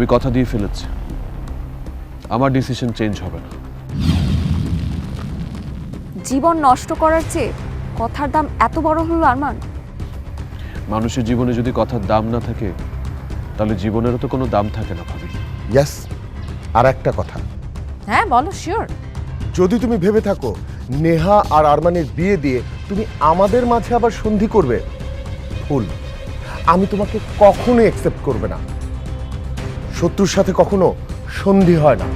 আমি কথা দিয়ে ফেলেছি। আমার ডিসিশন চেঞ্জ হবে না। জীবন নষ্ট করার চেয়ে কথার দাম এত বড় হলো আরমান? মানুষের জীবনে যদি কথার দাম না থাকে তাহলে জীবনেরও তো কোনো দাম থাকে না ভাবি। ইয়াস আর একটা কথা। হ্যাঁ বলো শিওর যদি তুমি ভেবে থাকো নেহা আর আরমানের বিয়ে দিয়ে তুমি আমাদের মাঝে আবার সন্ধি করবে ভুল আমি তোমাকে কখনো অ্যাকসেপ্ট করবে না। শত্রুর সাথে কখনো সন্ধি হয় না।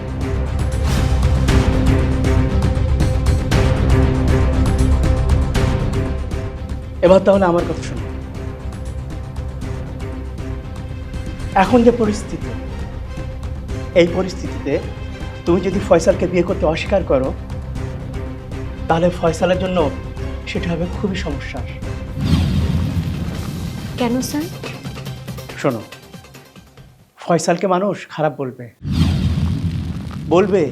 এবার তাহলে আমার কথা শোনো এখন যে পরিস্থিতি এই পরিস্থিতিতে তুমি যদি ফয়সালকে বিয়ে করতে অস্বীকার করো তাহলে ফয়সালের জন্য সেটা হবে খুবই সমস্যার। কেন স্যার? শোনো ফয়সালকে মানুষ খারাপ বলবে। বলবে,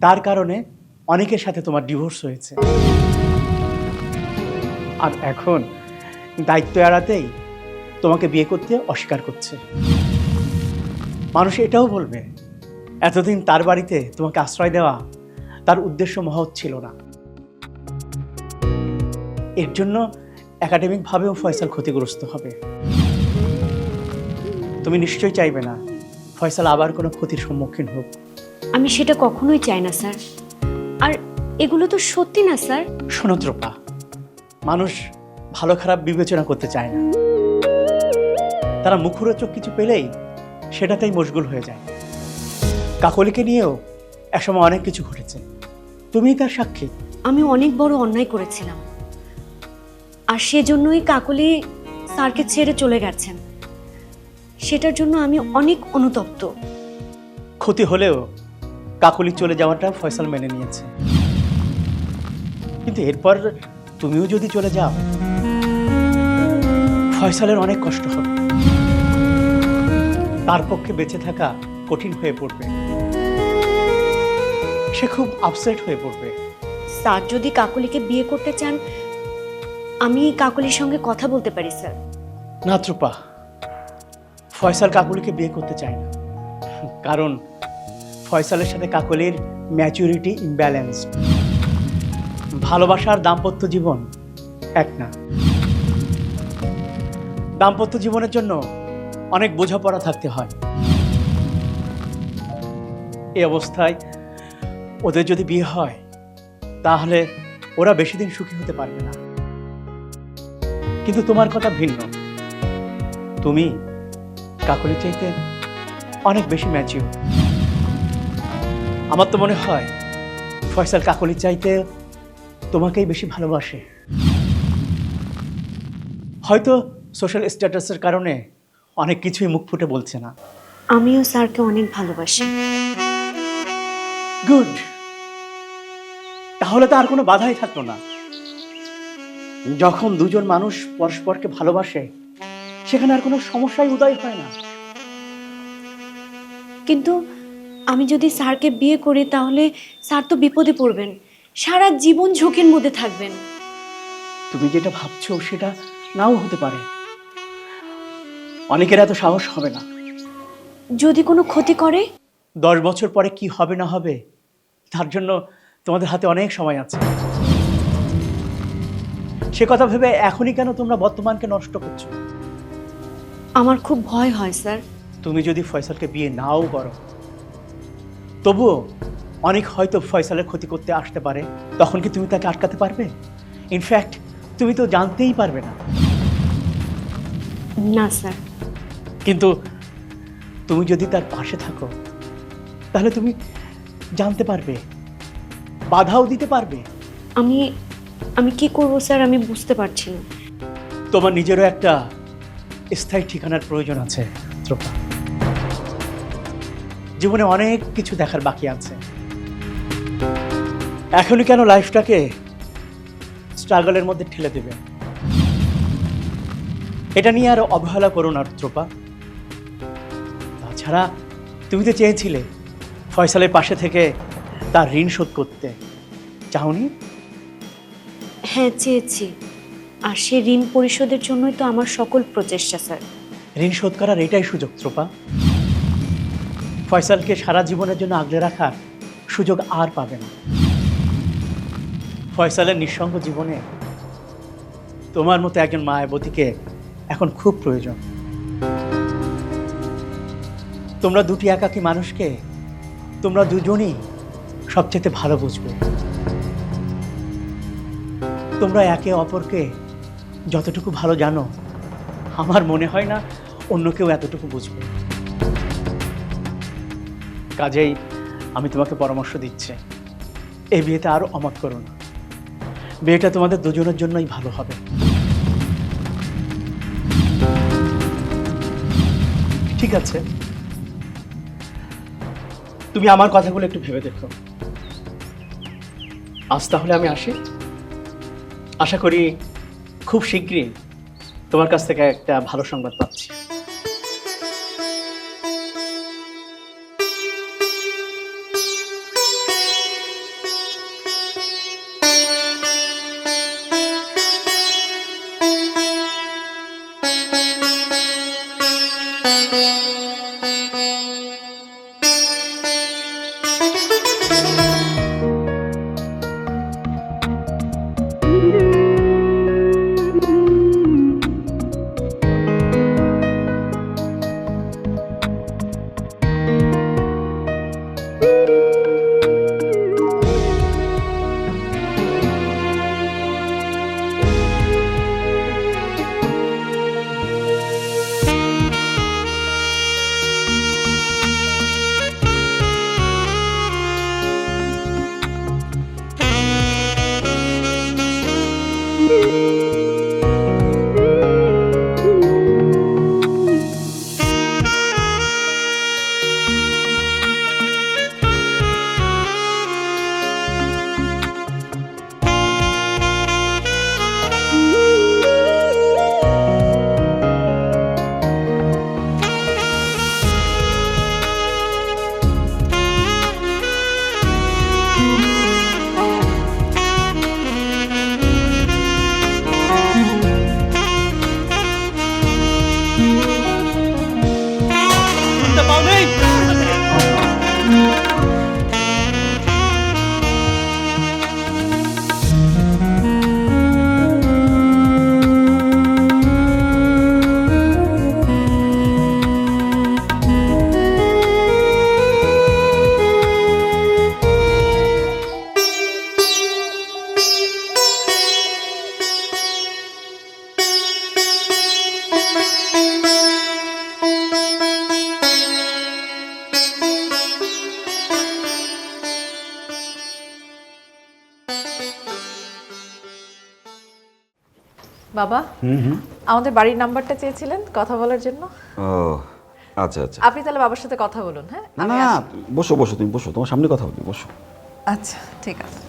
তার কারণে অনেকের সাথে তোমার ডিভোর্স হয়েছে। আর এখন দায়িত্ব এড়াতেই তোমাকে বিয়ে করতে অস্বীকার করছে। মানুষ এটাও বলবে, এতদিন তার বাড়িতে তোমাকে আশ্রয় দেওয়া তার উদ্দেশ্য মহৎ ছিল না। এর জন্য একাডেমিকভাবেও ফয়সাল ক্ষতিগ্রস্ত হবে। তুমি নিশ্চয়ই চাইবে না। ফয়সাল আবার কোনো ক্ষতির সম্মুখীন হোক। আমি সেটা কখনোই চাই না স্যার। আর এগুলো তো সত্যি না স্যার। শোনো ত্রোপা মানুষ ভালো খারাপ বিবেচনা করতে চায় না। তারা মুখরোচক কিছু পেলেই সেটাতেই মশগুল হয়ে যায়। কাকলিকে নিয়েও একসময় অনেক কিছু ঘটেছে। তুমি তার সাক্ষী। আমি অনেক বড় অন্যায় করেছিলাম। আর সেজন্যই কাকলি স্যারকে ছেড়ে চলে গেছেন। সেটার জন্য আমি অনেক অনুতপ্ত। ক্ষতি হলেও কাকলি চলে যাওয়াটা ফয়সাল মেনে নিয়েছে। কিন্তু এরপর তুমিও যদি চলে যাও ফয়সালের অনেক কষ্ট হবে। তার পক্ষে বেঁচে থাকা কঠিন হয়ে পড়বে। সে খুব আপসেট হয়ে পড়বে। স্যার যদি কাকলিকে বিয়ে করতে চান আমি কাকলির সঙ্গে কথা বলতে পারি স্যার। না ত্রুপা। ফয়সাল কাকুলিকে বিয়ে করতে চায় না। কারণ ফয়সালের সাথে কাকলির ম্যাচুরিটি ইমব্যালেন্সড ভালোবাসার দাম্পত্য জীবন এক না। দাম্পত্য জীবনের জন্য অনেক বোঝাপড়া থাকতে হয়। এই অবস্থায় ওদের যদি বিয়ে হয়, তাহলে ওরা বেশি দিন সুখী হতে পারবে না। কিন্তু তোমার কথা ভিন্ন। তুমি কাকলির চাইতে অনেক বেশি ম্যাচিউর। আমার তো মনে হয় ফয়সাল কাকলির চাইতে তোমাকেই বেশি ভালোবাসে। হয়তো সোশ্যাল স্ট্যাটাসের কারণে অনেক কিছুই মুখ ফুটে বলছে না। আমিও স্যারকে অনেক ভালোবাসি। গুড। তাহলে তো আর কোনো বাধাই থাকল না। যখন দুজন মানুষ পরস্পরকে ভালোবাসে সেখানে আর কোনো সমস্যাই উদয় হয় না। কিন্তু আমি যদি স্যারকে বিয়ে করি তাহলে স্যার তো বিপদে পড়বেন। সারা জীবন ঝুঁকির মধ্যে থাকবেন। তুমি যেটা ভাবছ সেটা নাও হতে পারে। অনেকের এত সাহস হবে না। যদি কোনো ক্ষতি করে? দশ বছর পরে কি হবে না হবে তার জন্য তোমাদের হাতে অনেক সময় আছে। সে কথা ভেবে এখনই কেন তোমরা বর্তমানকে নষ্ট করছ? আমার খুব ভয় হয় স্যার। তুমি যদি ফয়সালকে বিয়ে নাও করো তবুও অনেক হয়তো ফয়সালের ক্ষতি করতে আসতে পারে তখন কি তুমি তাকে আটকাতে পারবে? ইনফ্যাক্ট তুমি তো জানতেই পারবে না। না স্যার। কিন্তু তুমি যদি তার পাশে থাকো তাহলে তুমি জানতে পারবে বাধাও দিতে পারবে। আমি আমি কি করব স্যার? আমি বুঝতে পারছি না। তোমার নিজেরও একটা স্থায়ী ঠিকানার প্রয়োজন আছে ত্রোপা জীবনে অনেক কিছু দেখার বাকি আছে। এখনই কেন লাইফটাকে স্ট্রাগলের মধ্যে ঠেলে দেবে? এটা নিয়ে আর অবহেলা করো না ত্রোপা তাছাড়া তুমি তো চেয়েছিলে ফয়সালের পাশে থেকে তার ঋণ শোধ করতে। চাওনি? হ্যাঁ চেয়েছি। আর সে ঋণ পরিশোধের জন্যই তো আমার সকল প্রচেষ্টা, স্যার। ঋণ শোধ করার এটাই সুযোগ, ত্রোপা। ফয়সালকে সারা জীবনের জন্য আগলে রাখার সুযোগ আর পাবে না। ফয়সালের নিঃসঙ্গ জীবনে তোমার মতো একজন মায়াবতীকে এখন খুব প্রয়োজন। তোমরা দুটি একাকী মানুষকে তোমরা দুজনই সবচেয়ে ভালো বুঝবে। তোমরা একে অপরকে যতটুকু ভালো জানো, আমার মনে হয় না অন্য কেউ এতটুকু বুঝবে। কাজেই আমি তোমাকে পরামর্শ দিচ্ছি, এই বিয়েতে আরও অমত করো না। বিয়েটা তোমাদের দুজনের জন্যই ভালো হবে। ঠিক আছে। তুমি আমার কথাগুলো একটু ভেবে দেখো। আজ তাহলে আমি আসি। আশা করি খুব শীঘ্রই তোমার কাছ থেকে একটা ভালো সংবাদ বাবা আমাদের বাড়ির নাম্বারটা চেয়েছিলেন কথা বলার জন্য। ও আচ্ছা আচ্ছা। আপনি তাহলে বাবার সাথে কথা বলুন হ্যাঁ? না বসো বসো তুমি বসো তোমার সামনে কথা বলি বসো। আচ্ছা ঠিক আছে।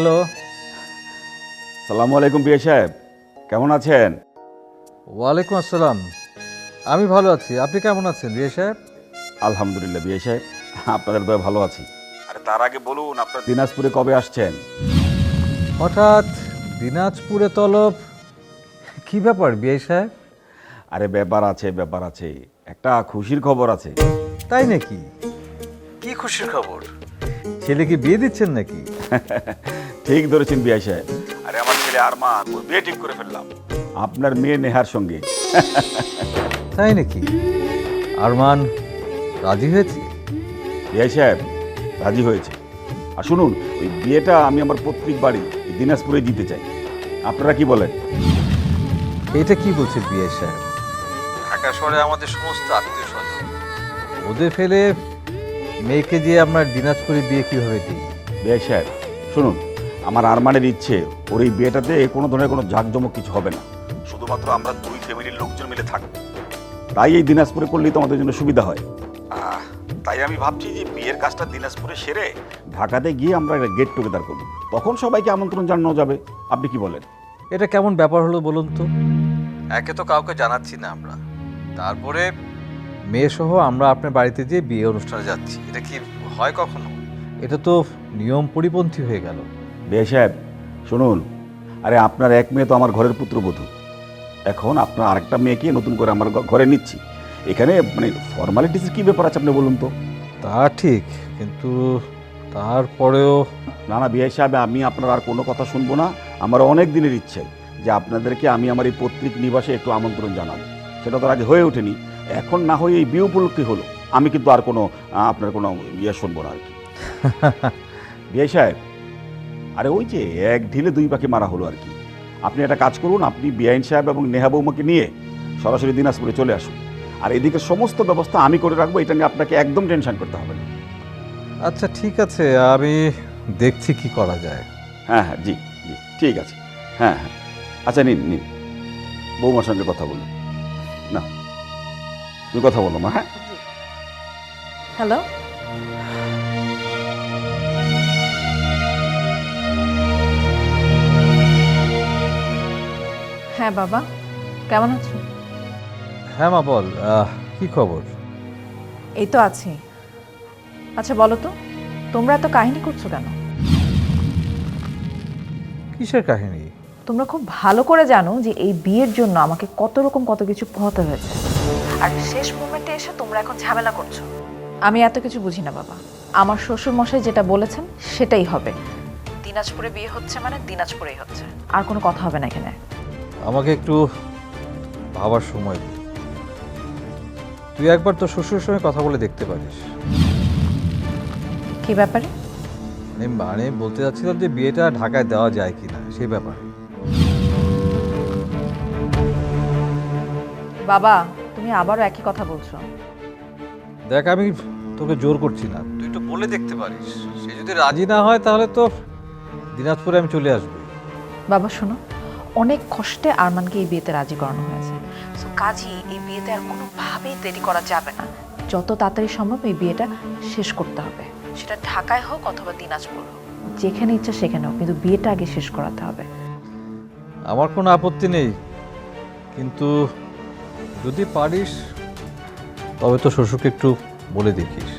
হ্যালো। সালামু আলাইকুম বিয়ে সাহেব। কেমন আছেন? ওয়ালাইকুম আসসালাম। আমি ভালো আছি। আপনি কেমন আছেন রিয়া সাহেব? আলহামদুলিল্লাহ বিয়ে সাহেব আপনাদের দয় ভালো আছি। আরে তার আগে বলুন আপনার দিনাজপুরে কবে আসছেন? হঠাৎ দিনাজপুরে তলব? কি ব্যাপার বিয়ে সাহেব? আরে ব্যাপার আছে ব্যাপার আছে। একটা খুশির খবর আছে। তাই নাকি? কি খুশির খবর? ছেলে কি বিয়ে দিচ্ছেন নাকি? ঠিক ধরেছেন বিয়ে সাহেব। আরে আমার ছেলে আরমান ওর বিয়ে ঠিক করে ফেললাম। আপনার মেয়ে নেহার সঙ্গে। তাই নাকি? আরমান রাজি হয়েছে? বিয়ে সাহেব রাজি হয়েছে। আর শুনুন ওই বিয়েটা আমি আমার পৈতৃক বাড়ি দিনাজপুরে দিতে চাই। আপনারা কি বলেন? এটা কি বলছে বিয়ে সাহেব? ঢাকা শহরে আমাদের সমস্ত আত্মীয় স্বজন ওদের ফেলে মেয়েকে দিয়ে আপনার দিনাজপুরে বিয়ে কীভাবে দিই? বিয়ে সাহেব শুনুন আমার আরমানের ইচ্ছে ওর এই বিয়েটাতে কোনো ধরনের কোনো জাঁকজমক কিছু হবে না। শুধুমাত্র আমরা দুই ফ্যামিলির লোকজন মিলে থাকব। তাই এই দিনাজপুরে করলেই তো আমাদের জন্য সুবিধা হয়। আহ, তাই আমি ভাবছি যে বিয়ের কাজটা দিনাজপুরে সেরে ঢাকাতে গিয়ে আমরা একটা গেট টুগেদার করব। তখন সবাইকে আমন্ত্রণ জানানো যাবে। আপনি কি বলেন? এটা কেমন ব্যাপার হলো বলুন তো? একে তো কাউকে জানাচ্ছি না আমরা। তারপরে মেয়ে সহ আমরা আপনার বাড়িতে যেয়ে বিয়ে অনুষ্ঠানে যাচ্ছি এটা কি হয় কখনো? এটা তো নিয়ম পরিপন্থী হয়ে গেল। বিয়ে সাহেব শুনুন। আরে আপনার এক মেয়ে তো আমার ঘরের পুত্রবধূ। এখন আপনার আরেকটা মেয়েকে নতুন করে আমার ঘরে নিচ্ছি। এখানে মানে ফর্মালিটিসের কী ব্যাপার আছে আপনি বলুন তো? তা ঠিক কিন্তু তারপরেও না না বিয়ে সাহেব আমি আপনার আর কোনো কথা শুনব না। আমার অনেক দিনের ইচ্ছে যে আপনাদেরকে আমি আমার এই পৈতৃক নিবাসে একটু আমন্ত্রণ জানাব। সেটা তো আগে হয়ে ওঠেনি। এখন না হয়ে এই বিয়ে উপলক্ষে হলো। আমি কিন্তু আর কোনো আপনার কোনো ইয়ে শুনব না আর কি। বিয়ে সাহেব আরে ওই যে এক ঢিলে দুই পাখি মারা হলো আর কি। আপনি একটা কাজ করুন আপনি বিআইন সাহেব এবং নেহা বৌমাকে নিয়ে সরাসরি দিনাজপুরে চলে আসুন। আর এদিকে সমস্ত ব্যবস্থা আমি করে রাখব এটা নিয়ে আপনাকে একদম টেনশন করতে হবে না। আচ্ছা ঠিক আছে আমি দেখছি কি করা যায়। হ্যাঁ হ্যাঁ জি জি ঠিক আছে। হ্যাঁ হ্যাঁ। আচ্ছা নিন নিন। বৌমার সঙ্গে কথা বলুন। না তুমি কথা বলো মা হ্যাঁ? হ্যালো? হ্যাঁ বাবা। কেমন আছো? হ্যাঁ মা বল। কি খবর? এই তো আছি। আচ্ছা বলো তো তোমরা এত কাহিনী করছ কেন? কিসের কাহিনী? তোমরা খুব ভালো করে জানো যে এই বিয়ের জন্য আমাকে কত রকম কত কিছু পোহাতে হয়েছে। আর শেষ মোমেন্টে এসে তোমরা এখন ঝামেলা করছ। আমি এত কিছু বুঝি না বাবা। আমার শ্বশুর মশাই যেটা বলেছেন সেটাই হবে। দিনাজপুরে বিয়ে হচ্ছে মানে দিনাজপুরেই হচ্ছে। আর কোনো কথা হবে না এখানে। আমাকে একটু ভাবার সময় দে। তুই একবার তোর শ্বশুরের সঙ্গে কথা বলে দেখতে পারিস। কি ব্যাপারে? মানে মানে বলতে চাচ্ছিলাম যে বিয়েটা ঢাকায় দেওয়া যায় কি না সেই ব্যাপারে। বাবা তুমি আবারও একই কথা বলছো। দেখ আমি তোকে জোর করছি না। তুই একটু বলে দেখতে পারিস। সে যদি রাজি না হয় তাহলে তো দিনাজপুরে আমি চলে আসব। বাবা শোনো। অনেক কষ্টে আরমানকে এই বিয়েতে রাজি করানো হয়েছে। সো কাজী এই বিয়েতে আর কোনোভাবেই দেরি করা যাবে না। যত তাড়াতাড়ি সম্ভব এই বিয়েটা শেষ করতে হবে। সেটা ঢাকায় হোক অথবা দিনাজপুর হোক। যেখানে ইচ্ছা সেখানে হোক কিন্তু বিয়েটা আগে শেষ করাতে হবে। আমার কোনো আপত্তি নেই। কিন্তু যদি পারিস তবে তো শ্বশুরকে একটু বলে দেখিস।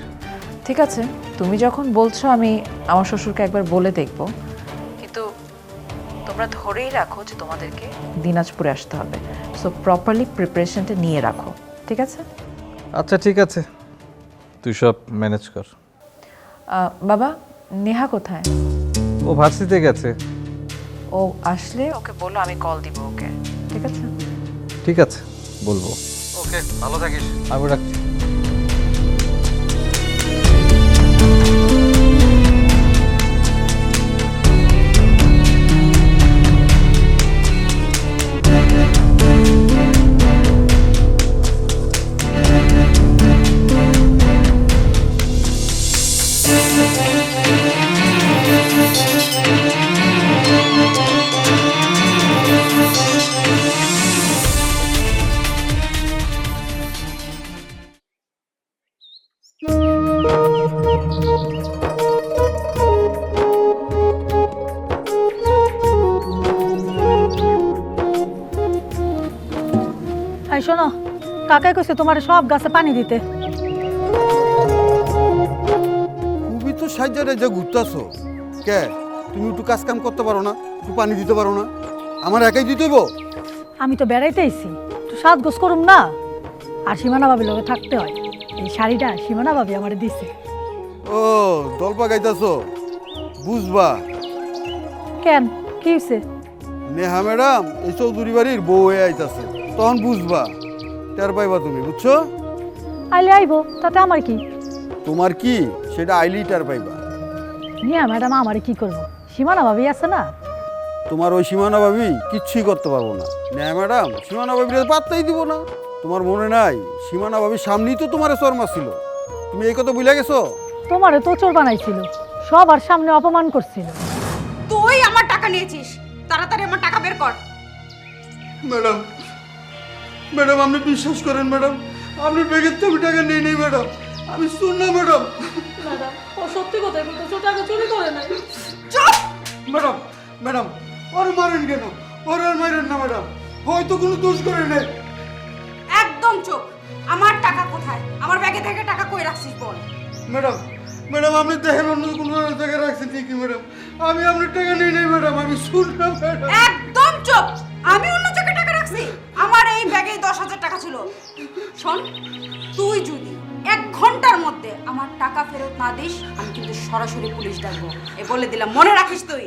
ঠিক আছে তুমি যখন বলছো আমি আমার শ্বশুরকে একবার বলে দেখব। তোমরা ধরেই রাখো যে তোমাদেরকে দিনাজপুরে আসতে হবে। সো প্রপারলি প্রিপারেশনটা নিয়ে রাখো ঠিক আছে? আচ্ছা ঠিক আছে। তুই সব ম্যানেজ কর। আহ, বাবা নেহা কোথায়? ও ভার্সিতে গেছে। ও আসলে ওকে বলো আমি কল দিব ওকে। ঠিক আছে? ঠিক আছে বলব। ওকে ভালো থাকিস। আমি রাখছি। কাকাই কইছে তোমার সব গাছে পানি দিতে। খুবই তো সাহায্যে যে ঘুরতেছো। কে? তুমি একটু কাজ কাম করতে পারো না একটু পানি দিতে পারো না। আমার একাই দিতে হইব? আমি তো বেড়াইতে আইছি তো সাত গোস করুম না। আর সীমানা ভাবির লগে থাকতে হয়। এই শাড়িটা সীমানা ভাবি আমার দিছে। ও দলপা গাইতাছো? বুঝবা। কেন? কি হয়েছে নেহা ম্যাডাম এই চৌধুরী বাড়ির বউ হয়ে আইতাছে। তখন বুঝবা। টের পাইবা তুমি বুঝছ? আইলে আইবো তাতে আমার কি? তোমার কি? সেটা আইলি টের পাইবা। নিয়া ম্যাডাম আমার কি করব? সীমানা ভাবি আছে না? তোমার ওই সীমানা ভাবি কিচ্ছুই করতে পারব না। নেহা ম্যাডাম সীমানা ভাবির পাত্তাই দিব না। তোমার মনে নাই সীমানা ভাবির সামনেই তো তোমার শর্মা ছিল তুমি এই কথা বুঝলে গেছো? তোমারে তো চোর বানাইছিল। সবার সামনে অপমান করছিল। তুই আমার টাকা নিয়েছিস। তাড়াতাড়ি আমার টাকা বের কর। ম্যাডাম ম্যাডাম আপনি বিশ্বাস করেন ম্যাডাম আপনি ব্যাগের তো আমি টাকা নেই নেই ম্যাডাম আমি শুন না ম্যাডাম। ম্যাডাম ও সত্যি কথাই বলতেছে টাকা চুরি করে নাই। ম্যাডাম ম্যাডাম ওর মারেন কেন? ওর আর মারেন না ম্যাডাম হয়তো কোনো দোষ করে নেই। একদম চোখ আমার টাকা কোথায়? আমার ব্যাগে থেকে টাকা কই রাখছিস বল? ম্যাডাম ম্যাডাম আপনি দেখেন অন্য কোনো জায়গায় রাখছেন ঠিকই ম্যাডাম। আমি আপনার টাকা নিয়ে নেই ম্যাডাম আমি শুন না ম্যাডাম। একদম চুপ! আমি অন্য রাখছি আমার এই ব্যাগে দশ হাজার টাকা ছিল। শোন, তুই যদি এক ঘণ্টার মধ্যে আমার টাকা ফেরত না দিস, আমি কিন্তু সরাসরি পুলিশ ডাকবো। এ বলে দিলাম, মনে রাখিস তুই।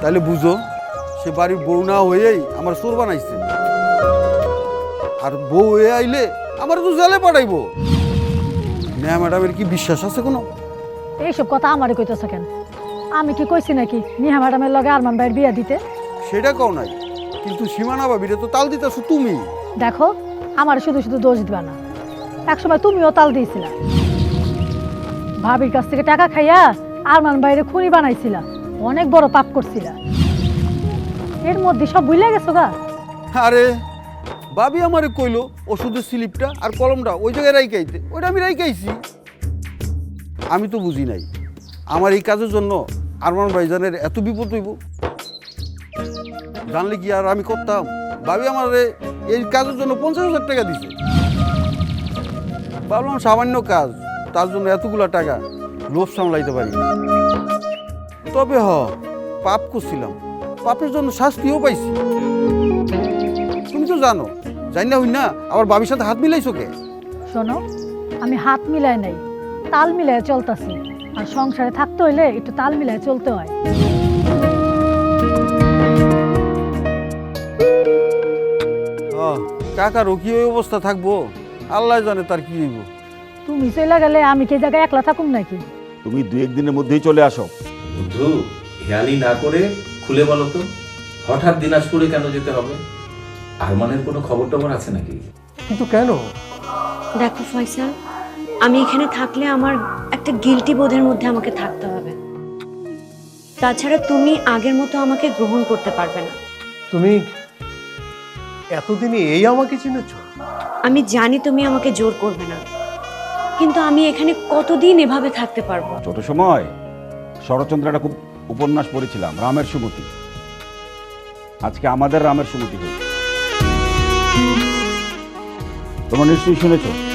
তাহলে বুঝো, সে বাড়ির বউ না হয়েই আমার চোর বানাইছে। আর বউ হয়ে আইলে আমার তো জেলে পাঠাইবো। না ম্যাডামের কি বিশ্বাস আছে কোনো? এইসব কথা আমারে কইতেছে কেন? আমি কি কইছি নাকি নিহা ম্যাডামের লগে আরমান ভাইয়ের বিয়া দিতে? সেটা কও নাই কিন্তু সীমানা বাবিরে তো তাল দিতেছো তুমি। দেখো আমার শুধু শুধু দোষ দিবা না। একসময় তুমিও তাল দিয়েছিলা। ভাবির কাছ থেকে টাকা খাইয়া আরমান বাইরে খুনি বানাইছিলা। অনেক বড় পাপ করছিলা। এর মধ্যে সব ভুলে গেছো গা? আরে বাবি আমারে কইলো ওষুধের স্লিপটা আর কলমটা ওই জায়গায় রাইকাইতে ওইটা আমি রাইকাইছি আমি তো বুঝি নাই। আমার এই কাজের জন্য আরমান ভাইজানের এত বিপদ হইব। জানলে কি আর আমি করতাম? ভাবি আমার এই কাজের জন্য পঞ্চাশ হাজার টাকা দিছে। ভাবলাম সামান্য কাজ, তার জন্য এতগুলা টাকা লোভ সামলাইতে পারি। তবে হ, পাপ করছিলাম। পাপের জন্য শাস্তিও পাইছি। তুমি তো জানো জানি না হই না আবার বাবির সাথে হাত মিলাইছো কে? শোনো, আমি হাত মিলাই নাই। তাল মিলাই চলতাছি। আর সংসারে থাকতে হইলে একটু তাল মিলাই চলতে হয়। কাকারও কি ওই অবস্থা থাকব? আল্লাহ জানে তার কি হইব। তুমি চলে গেলে আমি কি জায়গায় একলা থাকুম নাকি? তুমি দু একদিনের মধ্যেই চলে আসো। বন্ধু হেয়ালি না করে খুলে বলো তো হঠাৎ দিনাজপুরে কেন যেতে হবে? আরমানের কোনো খবর টবর আছে নাকি? কিন্তু কেন? দেখো ফয়সাল আমি এখানে থাকলে আমার একটা গিলটি বোধের মধ্যে আমাকে থাকতে হবে। তাছাড়া তুমি আগের মতো আমাকে গ্রহণ করতে পারবে না। তুমি এতদিনে এই আমাকে চিনেছ? আমি জানি তুমি আমাকে জোর করবে না। কিন্তু আমি এখানে কতদিন এভাবে থাকতে পারব? ছোট সময় শরৎচন্দ্র একটা খুব উপন্যাস পড়েছিলাম রামের সুমতি। আজকে আমাদের রামের সুমতি হয়েছে তোমরা নিশ্চয়ই শুনেছো?